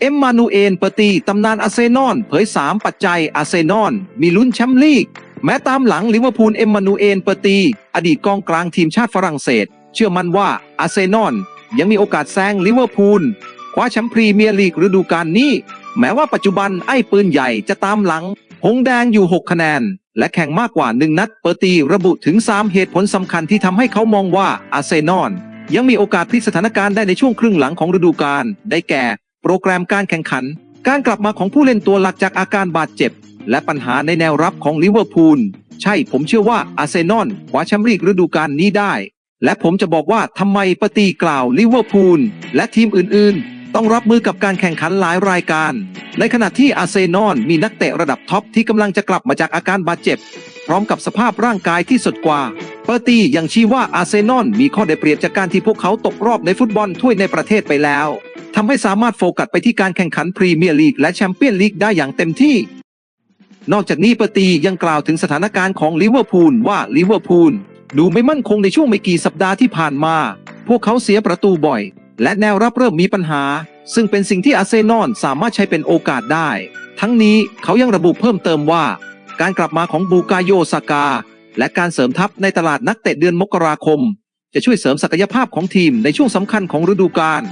เอ็มมานูเอลเปอร์ตีตำนานอาเซนอลเผย 3 ปัจจัยอาเซนอลมีลุ้นแชมป์ลีก แม้ตามหลังลิเวอร์พูลเอ็มมานูเอลเปอร์ตีอดีตกองกลางทีมชาติฝรั่งเศส เชื่อมั่นว่าอาเซนอลยังมีโอกาสแซงลิเวอร์พูลคว้าแชมป์พรีเมียร์ลีกฤดูกาลนี้ แม้ว่าปัจจุบันไอ้ปืนใหญ่จะตามหลัง หงแดงอยู่ 6 คะแนน และแข่งมากกว่า 1 นัด เปอร์ตีระบุถึง 3 เหตุผลสำคัญที่ทำให้เขามองว่าอาเซนอลยังมีโอกาสพลิกสถานการณ์ได้ในช่วงครึ่งหลังของฤดูกาลได้แก่ โปรแกรมการแข่งขัน การกลับมาของผู้เล่นตัวหลักจากอาการบาดเจ็บ และปัญหาในแนวรับของลิเวอร์พูลใช่ผมเชื่อว่าอาร์เซนอลคว้าแชมป์ลีกฤดูกาลนี้ได้ และผมจะบอกว่าทำไมปตีกล่าวลิเวอร์พูลและทีมอื่นๆ ต้องรับมือกับการแข่งขันหลายรายการ ในขณะที่อาร์เซนอลมีนักเตะระดับท็อปที่กำลังจะกลับมาจากอาการบาดเจ็บ พร้อมกับสภาพร่างกายที่สดกว่าเปอร์ตี้ยังชี้ว่าอาร์เซนอลมีข้อได้เปรียบจากการที่พวกเขาตกรอบในฟุตบอลถ้วยในประเทศไปแล้ว ทำให้สามารถโฟกัสไปที่การแข่งขันพรีเมียร์ลีกและแชมเปี้ยนลีกได้อย่างเต็มที่ นอกจากนี้ปตียังกล่าวถึงสถานการณ์ของลิเวอร์พูลว่าลิเวอร์พูลดูไม่มั่นคงในช่วงไม่กี่สัปดาห์ที่ผ่านมา พวกเขาเสียประตูบ่อย และแนวรับเริ่มมีปัญหา ซึ่งเป็นสิ่งที่อาร์เซนอลสามารถใช้เป็นโอกาสได้ ทั้งนี้เขายังระบุเพิ่มเติมว่า การกลับมาของบูกาโยซากา และการเสริมทัพในตลาดนักเตะเดือนมกราคม จะช่วยเสริมศักยภาพของทีมในช่วงสำคัญของฤดูกาล